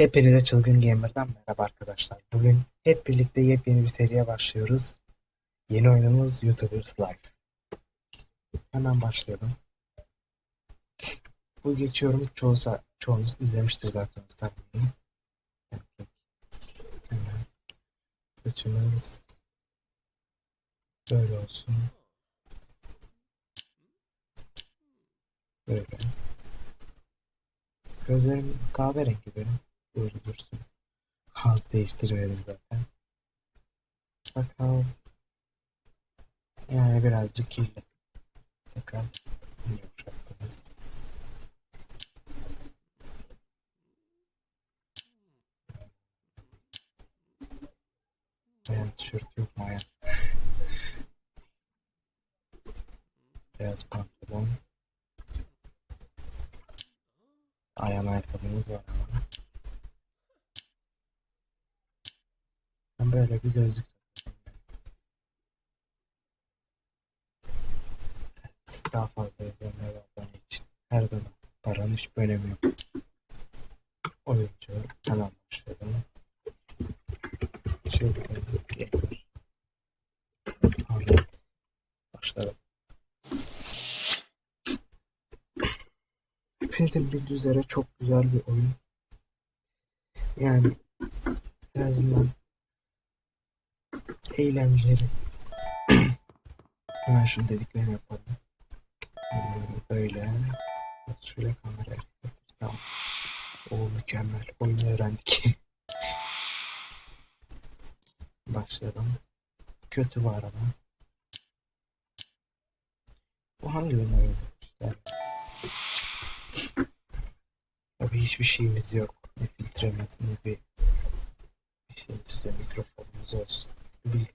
Hepinize Çılgın Gamer'dan merhaba arkadaşlar. Bugün hep birlikte yepyeni bir seriye başlıyoruz. Yeni oyunumuz YouTubers Life. Hemen başlayalım. Bu geçiyorum. Çoğu, çoğunuz izlemiştir zaten sahneyi. Hemen saçımız böyle olsun. Böyle. Gözlerim kahverengi benim. Böyle dursun. Az değiştiriverim zaten. Sakal. Yani birazcık kirli. Sakal. Yumuşattınız. Bayan tişört yok mu ayak? Beyaz pantolon. Ayağın ayakkabımız var ama. Gözlük. Evet, daha fazla ve abone için her zaman paranın hiçbir önemi yok. Oyuncu hemen başlayalım. Çılgın gamer. Ahmet. Başlayalım. Hepinizin bildiği üzere çok güzel bir oyun. Yani en azından eğlenceli. Hemen şunu dediklerini yapalım. Böyle. Şöyle kamera hareketleri. Tamam. O mükemmel. Oyunu öğrendik. Başlayalım. Kötü var ama. Bu hangi oyun oyunu? Tabii hiçbir şeyimiz yok. Ne filtremiz ne bir bir şey işte mikrofonumuz olsun. Bir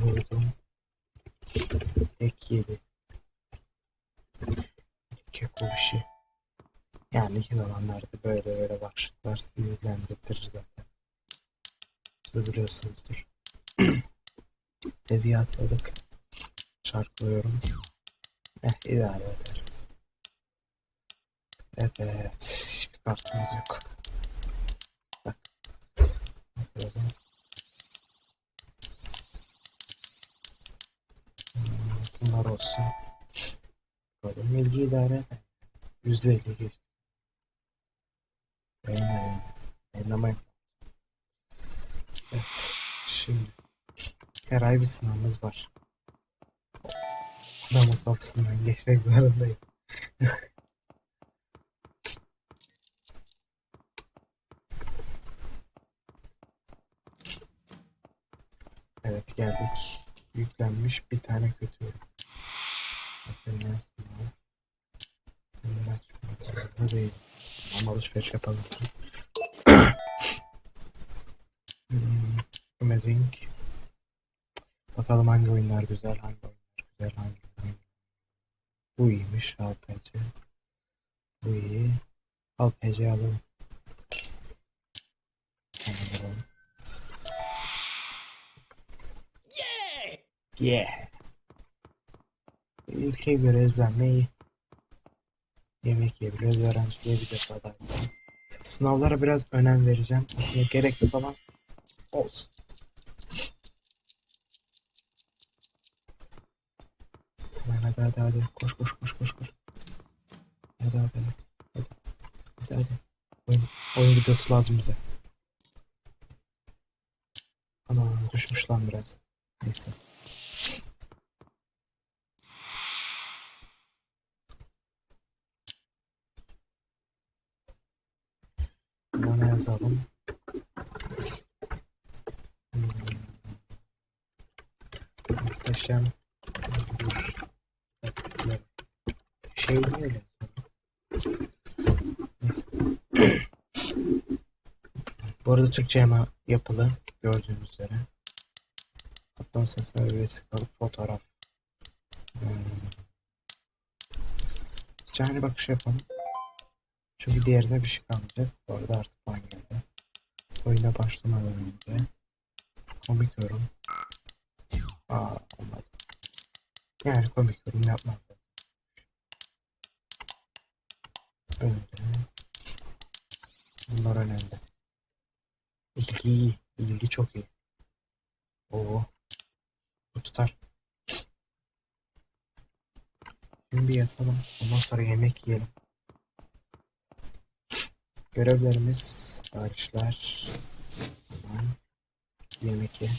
vurdum. Tek yedi. Keko işi. Yani ilk zamanlarda böyle böyle başlıklar sizi izlendirtir zaten. De biliyorsunuzdur. Seviye atladık. Çarpılıyorum. Eh idare eder. Evet. Hiçbir kartımız yok. Bak. Bunlar olsun. Bakalım ilgi idare eder. %50 geçti. Beğenmeyin. Beğenmeyin. Evet. Şimdi. Her ay bir sınavımız var. Adamın kapısından geçmek zorundayız. evet geldik. Yüklenmiş bir tane kötü. Değil. Ama alışveriş yapalım. Hmm, Amazing. Bakalım hangi oyunlar güzel, hangi oyunlar güzel, hangi oyun. Bu iyiymiş RPG. Bu iyi. RPG alalım. Yeah. İlke göre izlenme iyi. Yemek yiyebiliyoruz, öğrenciliğe bir defa daha. Sınavlara biraz önem vereceğim. Aslında gerekli falan olsun. Hemen hadi hadi hadi. Koş koş koş koş koş. Hadi hadi hadi. Hadi hadi. hadi. Oyun, oyun videosu lazım bize. Ana düşmüş lan biraz. Neyse. Buna yazalım. Hmm. Muhteşem bir. Şey niye öyle? Neyse. Bu arada Türkçe ama yapılı gördüğünüz üzere. Hatta sesler üyesi kalıp fotoğraf. Hmm. Cani bakış yapalım. Çünkü diğerine bir şey kalmayacak. Bu arada artık puan geldi. Oyuna başlamadan önce komik yorum. Aa olmadı. Yani komik yorum yapmaz. Öyle. Bunlar önemli. İlgi iyi. İlgi çok iyi. Oo. Bu tutar. Şimdi bir yatalım. Ondan sonra yemek yiyelim. Görevlerimiz, siparişler. Yemek ye.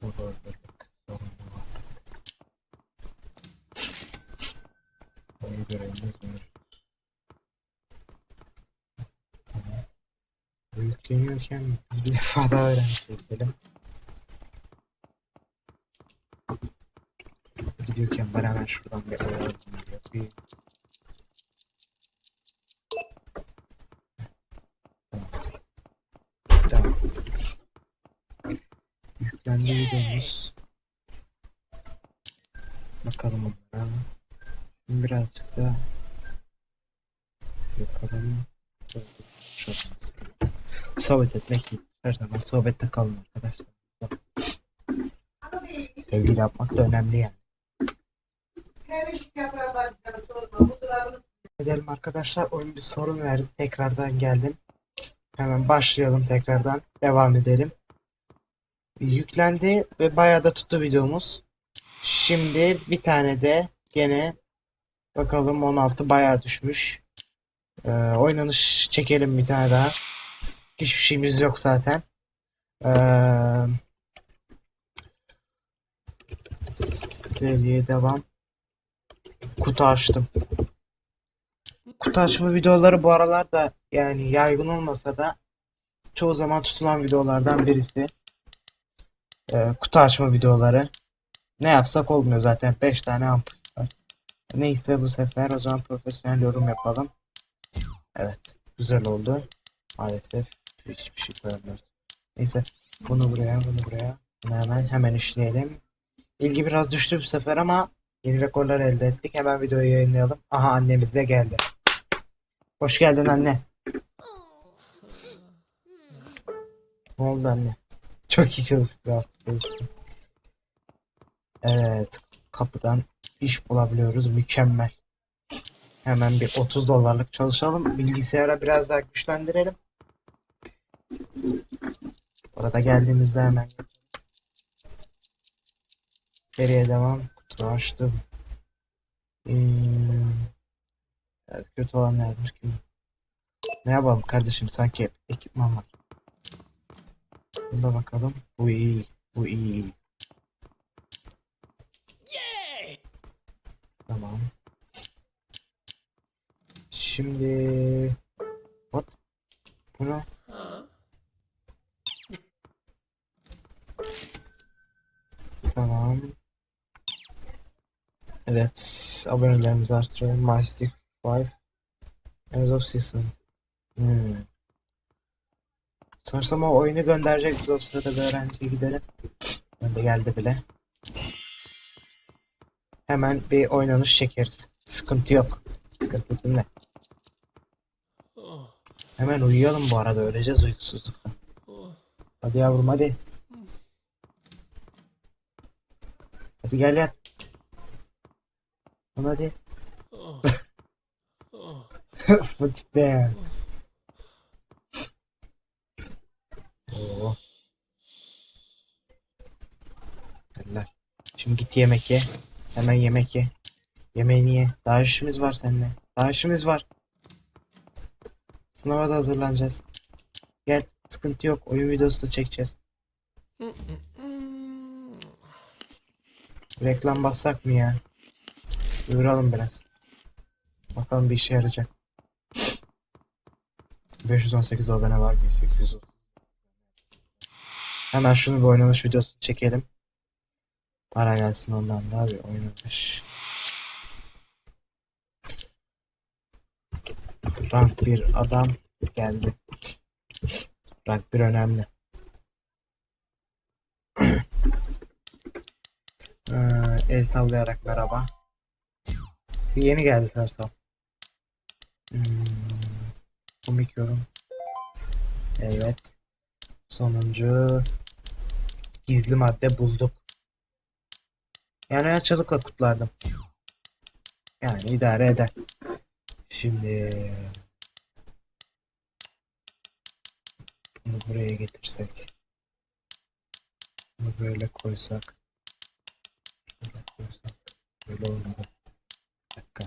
Hazırlık. Sorumluluk. Sayı görevimiz var. Tamam. Bu yükleniyorken biz bir defa daha öğrenmiş edelim. Gidiyorken hemen şuradan bir ayarını yapayım. Tamam. Tamam. Yüklendi videomuz. Bakalım onlara. Şimdi birazcık da yapalım. Sohbet etmek iyi. Her zaman sohbette kalın arkadaşlar. Sevgili yapmak da önemli yani. Edelim arkadaşlar. Oyun bir sorun verdi. Tekrardan geldim. Hemen başlayalım tekrardan. Devam edelim. Yüklendi ve bayağı da tuttu videomuz. Şimdi bir tane de gene bakalım 16 bayağı düşmüş. Ee, oynanış çekelim bir tane daha. Hiçbir şeyimiz yok zaten. Ee, seriye devam. Kutu açtım. Kutu açma videoları bu aralar da yani yaygın olmasa da çoğu zaman tutulan videolardan birisi. Ee, kutu açma videoları. Ne yapsak olmuyor zaten. 5 tane ampul var. Neyse bu sefer o zaman profesyonel yorum yapalım. Evet. Güzel oldu. Maalesef hiçbir şey koyamıyoruz. Neyse. Bunu buraya, bunu buraya. Bunu hemen hemen işleyelim. İlgi biraz düştü bu sefer ama yeni rekorlar elde ettik. Hemen videoyu yayınlayalım. Aha annemiz de geldi. Hoş geldin anne. Ne oldu anne? Çok iyi çalıştı. Evet. Kapıdan iş bulabiliyoruz. Mükemmel. Hemen bir 30 dolarlık çalışalım. Bilgisayara biraz daha güçlendirelim. Orada geldiğimizde hemen Seriye devam. Kutu açtım. Hmm. Evet, kötü olan nedir ki? Ne yapalım kardeşim? Sanki ekipman var. Bunda bakalım. Bu iyi. Bu iyi. Tamam. Şimdi What? Bu ne? Tamam. Evet. Abonelerimizi arttıralım. Mystic 5 End of Season. Hmm. Sanırsam o oyunu gönderecek o sırada bir öğrenciye gidelim. Ben de geldi bile. Hemen bir oynanış çekeriz. Sıkıntı yok. Sıkıntı ne? Hemen uyuyalım bu arada öleceğiz uykusuzluktan. Hadi yavrum hadi. Hadi gel yat. Lan hadi. Tip ne ya? Oo. Eller. Şimdi git yemek ye. Hemen yemek ye. Yemeğini ye. Daha işimiz var seninle. Daha işimiz var. Sınava da hazırlanacağız. Gel. Sıkıntı yok. Oyun videosu da çekeceğiz. Reklam bassak mı ya? Duyuralım biraz. Bakalım bir işe yarayacak. 518 abone var. 1800 Hemen şunu bir oynanış videosu çekelim. Para gelsin ondan da abi oynanış. Rank bir adam geldi. Rank bir önemli. Ee, el sallayarak merhaba. Yeni geldi sarsam. Hmm, yorum. Evet. Sonuncu gizli madde bulduk. Yani açılıkla kutlardım. Yani idare eder. Şimdi bunu buraya getirsek. Bunu böyle koysak. Şöyle koysak. Böyle olmadı. Bir dakika.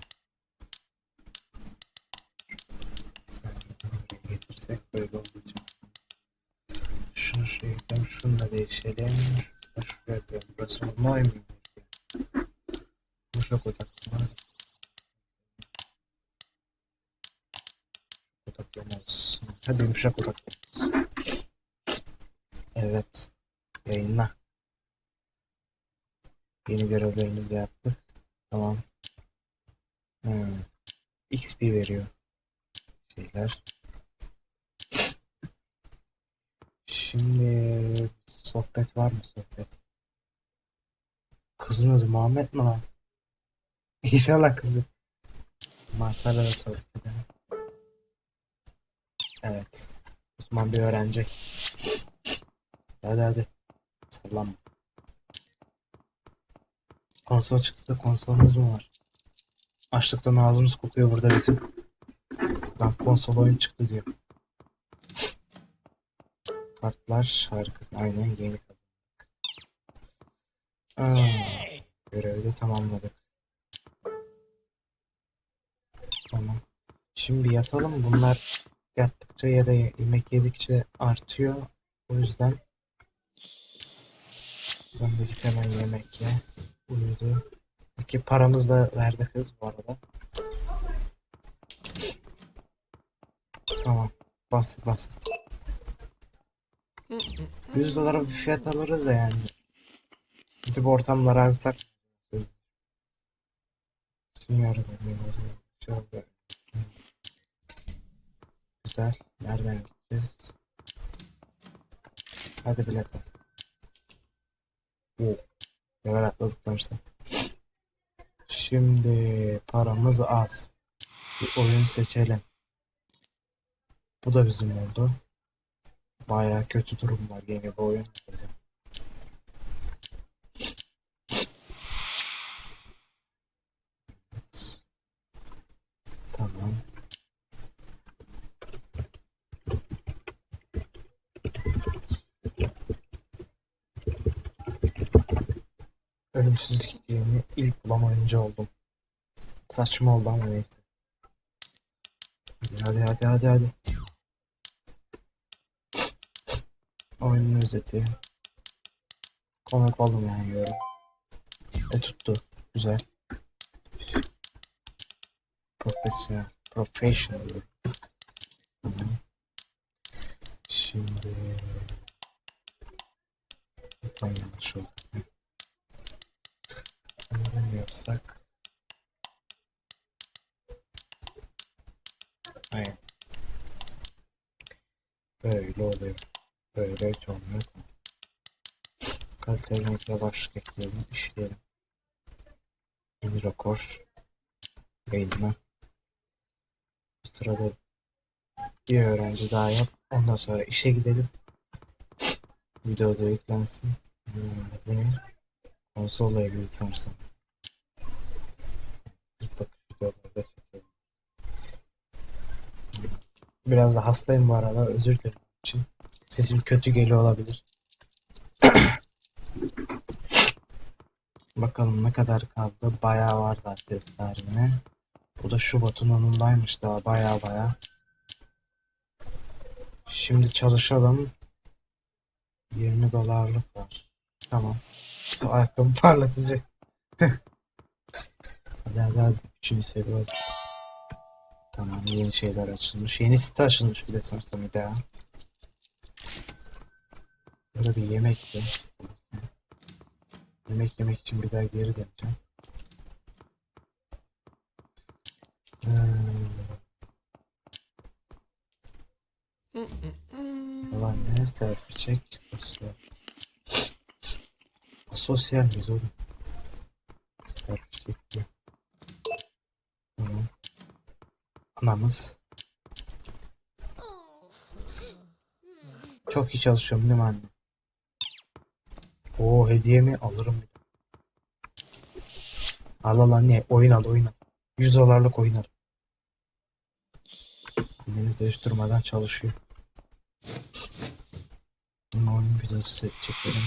Sen bunu buraya getirsek böyle olacak. Şunu şuraya gidelim. Şunu şuraya koyalım. Burası olma oymuyor. Muszę go tak odaklamaz. Hadi yumuşak odaklamaz. Evet. Yayınla. Yeni görevlerimizi de yaptık. Tamam. Hmm. XP veriyor. Şeyler. Şimdi sohbet var mı sohbet? Kızın adı Muhammed mi lan? İnşallah kızı. Marta'yla da sohbet edelim. Evet. Osman bir öğrenecek. Hadi hadi. Sallanma. Konsol çıktı da konsolumuz mu var? Açlıktan ağzımız kokuyor burada bizim. Lan konsol oyun çıktı diyor. Kartlar harikasın. Aynen yeni. Görevi de tamamladık. Tamam. Şimdi yatalım. Bunlar yattıkça ya da yemek yedikçe artıyor. O yüzden ben de git hemen yemek ye. Uyudu. Peki paramız da verdi kız bu arada. Tamam. Basit basit. 100 dolara bir fiyat alırız da yani. Gidip ortamları alsak. Bilmiyorum. Çok Güzel. Nereden gideceğiz? Hadi bilet al. Neler atladık sonuçta. Şimdi paramız az. Bir oyun seçelim. Bu da bizim oldu. Bayağı kötü durum var. Yeni bir oyun. Bizim. Evet. Tamam. Ölümsüzlük diyeni ilk bulan oyuncu oldum. Saçma oldu ama neyse. Hadi hadi hadi hadi hadi. Oyunun özeti. Komik oldum yani yorum. E tuttu. Güzel. Profesyonel. Professional. Şimdi... Ben yanlış oldu. Bunu mu yapsak? Aynen. Böyle oluyor. Böyle hiç olmuyor. Kaliteli renkle başlık ekleyelim, işleyelim. Yeni rekor. Yayınla. Bu sırada bir öğrenci daha yap. Ondan sonra işe gidelim. Video da yüklensin. Bu ne? Konsolla ilgili sanırsam. Bir bakış videolarda. Biraz da hastayım bu arada. Özür dilerim için. Sesim kötü geliyor olabilir. Bakalım ne kadar kaldı. Bayağı var da test tarihine. Bu da Şubat'ın 10'undaymış daha bayağı bayağı. Şimdi çalışalım. 20 dolarlık var. Tamam. Bu ayakkabı parlatıcı. hadi hadi hadi. Üçüncü seviye. Tamam yeni şeyler açılmış. Yeni site açılmış bir de daha. Burada bir yemek ye. Yemek yemek için bir daha geri döneceğim. Hmm. Ulan ne selfie çek sosyal. Sosyal miyiz oğlum? Selfie çek diyor. Anamız. Çok iyi çalışıyorum değil mi anne? Oo hediye mi? Alırım. Al al anne. Oyun al oyun al. 100 dolarlık oyun al. Annemiz de hiç durmadan çalışıyor. Ama oyun videosu çekelim.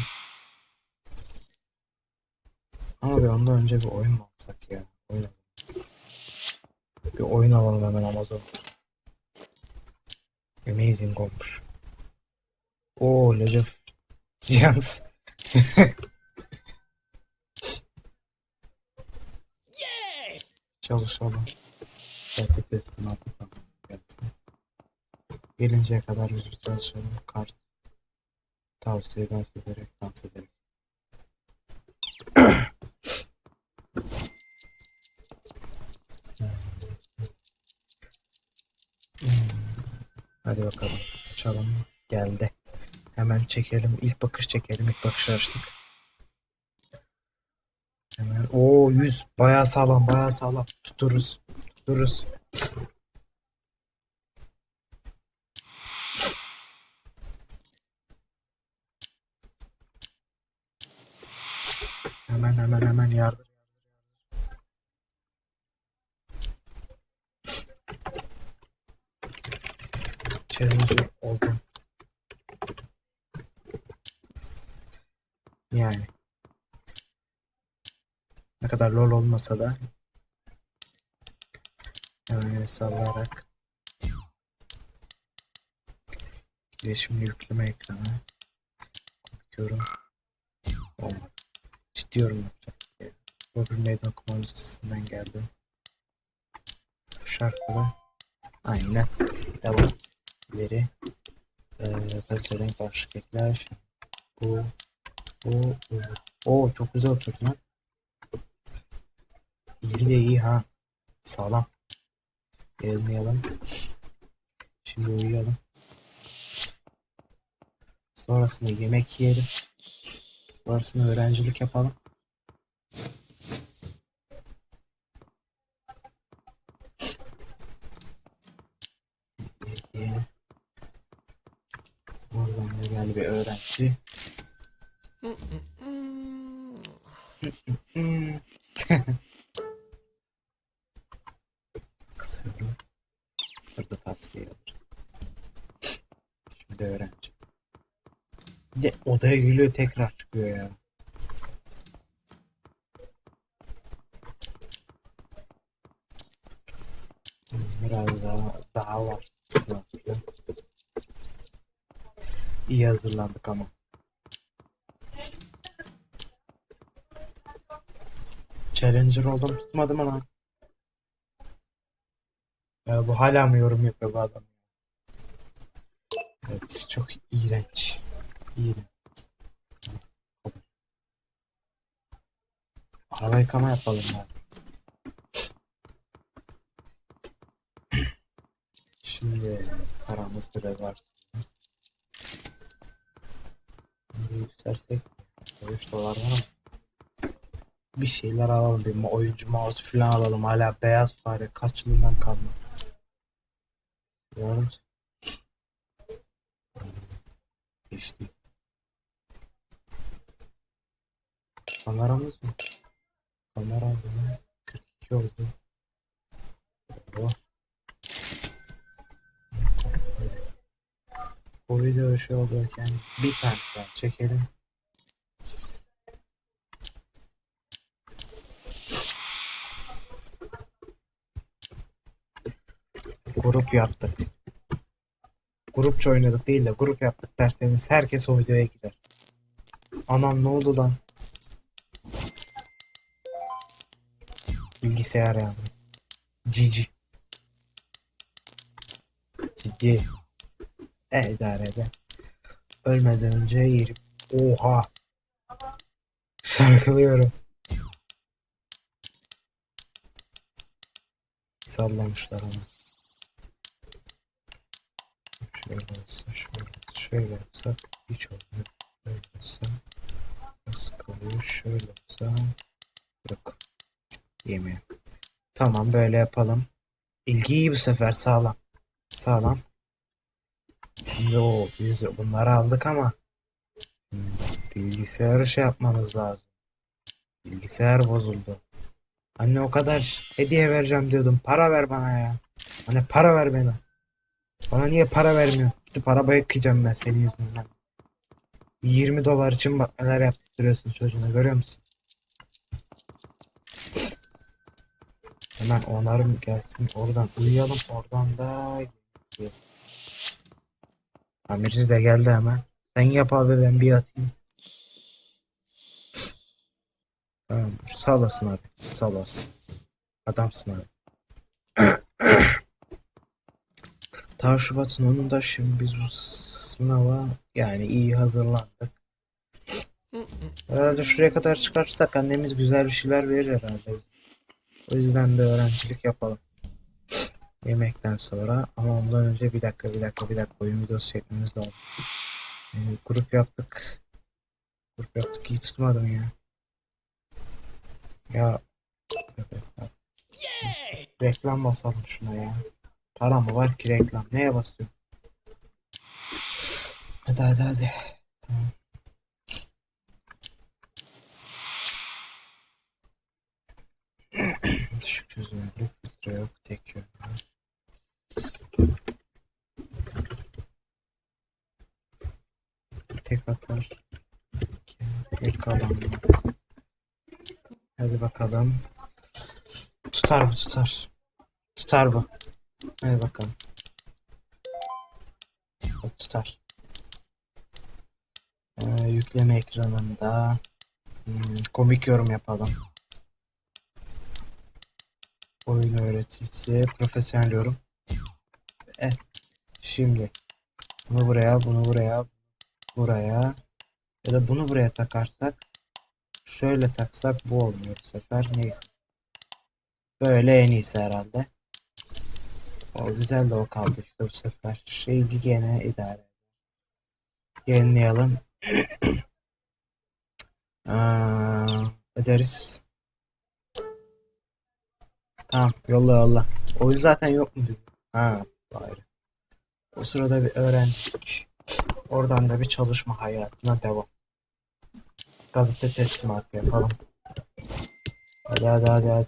Ama bir ondan önce bir oyun mu alsak ya? Oyun alalım. Bir oyun alalım hemen Amazon. Amazing olmuş. Oo Legend of Giants. Çalışalım. Beta teslimatı tamam gelsin. Gelinceye kadar biz çalışalım. Kart. Tavsiye dans ederek dans ederek. Hmm. Hadi bakalım. Açalım. Geldi. Hemen çekelim. İlk bakış çekelim. İlk bakış açtık. Hemen. Oo 100. Bayağı sağlam. Bayağı sağlam. Tuturuz. Tuturuz. Hemen hemen hemen yardır. Challenge oldum. Yani. Ne kadar lol olmasa da hemen sallayarak Şimdi yükleme ekranı bakıyorum. Olmadı. Ciddi yorum yapacağım. Öbür meydan okuma listesinden geldi. Şarkılı. Aynen. Devam. İleri. Ee, başlık ekler. Bu. Bu. Bu. Oo çok güzel oturdu lan. De iyi ha. Sağlam. Gelmeyelim. Şimdi uyuyalım. Sonrasında yemek yiyelim. Sonrasında öğrencilik yapalım. Peki. Oradan da geldi bir öğrenci. Hmm. Kısıyorum. Burada tavsiye alırız. Şimdi öğrenci. Bir de odaya geliyor tekrar çıkıyor ya. Biraz daha daha var sınavda. İyi hazırlandık ama. Challenger oldum tutmadı mı lan? Ya bu hala mı yorum yapıyor bu adam? Evet çok iğrenç. İğrenç. Araba yıkama yapalım ya. Şimdi paramız biraz var. Yüksersek 5 dolar var ama bir şeyler alalım bir oyuncu mouse falan alalım hala beyaz fare kaç yılından kalma. Yarım geçti. Kameramız mı? Kamera mı? 42 oldu. Oh. Neyse. Bu video şey olurken bir tane daha çekelim. Grup yaptık. Grupça oynadık değil de grup yaptık derseniz herkes o videoya gider. Anam ne oldu lan? Bilgisayar yani. GG. Ciddi. E idare eder. Ölmeden önce yiyip. Oha. Şarkılıyorum. Sallamışlar ama. Şöyle olsa şöyle, şöyle olsa hiç olmuyor. Şöyle olsa nasıl kalıyor? Şöyle olsa yok. Yemiyor. Tamam böyle yapalım. İlgi iyi bu sefer sağlam. Sağlam. Şimdi o biz bunları aldık ama bilgisayarı şey yapmamız lazım. Bilgisayar bozuldu. Anne o kadar hediye vereceğim diyordum. Para ver bana ya. Anne para ver bana. Bana niye para vermiyor? Gidip araba yıkayacağım ben senin yüzünden. 20 dolar için bak neler yaptırıyorsun çocuğuna görüyor musun? Hemen onarım gelsin oradan uyuyalım oradan da Amirciz de geldi hemen. Sen yap abi ben bir yatayım. Tamam. Sağ olasın abi. Sağ olasın. Adamsın abi. Ta Şubat'ın onun da şimdi biz bu sınava yani iyi hazırlandık. Herhalde şuraya kadar çıkarsak annemiz güzel bir şeyler verir herhalde bize. O yüzden de öğrencilik yapalım. Yemekten sonra ama ondan önce bir dakika bir dakika bir dakika oyun videosu çekmemiz lazım. Ee, grup yaptık. Grup yaptık iyi tutmadım ya. Ya. Reklam basalım şuna ya. Para mı var ki reklam? Neye basıyor? Hadi hadi hadi. Tamam. Yok tek yön. Tek atar. Kalan yok. Hadi bakalım. Tutar bu tutar. Tutar bu. Hadi bakalım. Tutar. Ee, yükleme ekranında hmm, komik yorum yapalım. Oyun öğretisi, profesyonel yorum. Evet. Şimdi bunu buraya, bunu buraya, buraya ya da bunu buraya takarsak şöyle taksak bu olmuyor bu sefer. Neyse. Böyle en iyisi herhalde. O güzel de o kaldı işte bu sefer. Şey gene idare. Yayınlayalım. Aa, ederiz. Tamam yolla yolla. Oyun zaten yok mu bizim? Ha bari. O sırada bir öğrendik. Oradan da bir çalışma hayatına devam. Gazete teslimatı yapalım. Hadi hadi hadi hadi.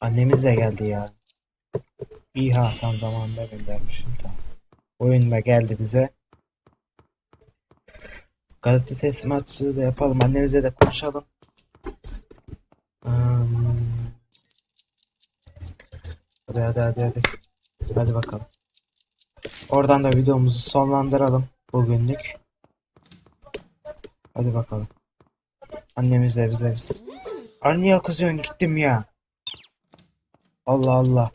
Annemiz de geldi ya. İyi ha tam zamanında göndermişim tamam. Oyun da geldi bize. Gazete teslimatı da yapalım. Annemizle de konuşalım. Hmm. Hadi hadi hadi hadi. Hadi bakalım. Oradan da videomuzu sonlandıralım bugünlük. Hadi bakalım. Annemiz de bize biz. Anne niye kızıyorsun gittim ya. Allah Allah.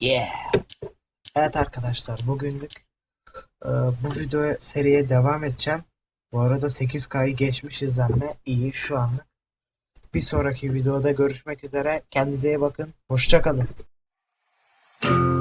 Yeah. Evet arkadaşlar bugünlük e, bu video seriye devam edeceğim. Bu arada 8K'yı geçmiş izlenme iyi şu anlık. Bir sonraki videoda görüşmek üzere. Kendinize iyi bakın. Hoşçakalın. thank you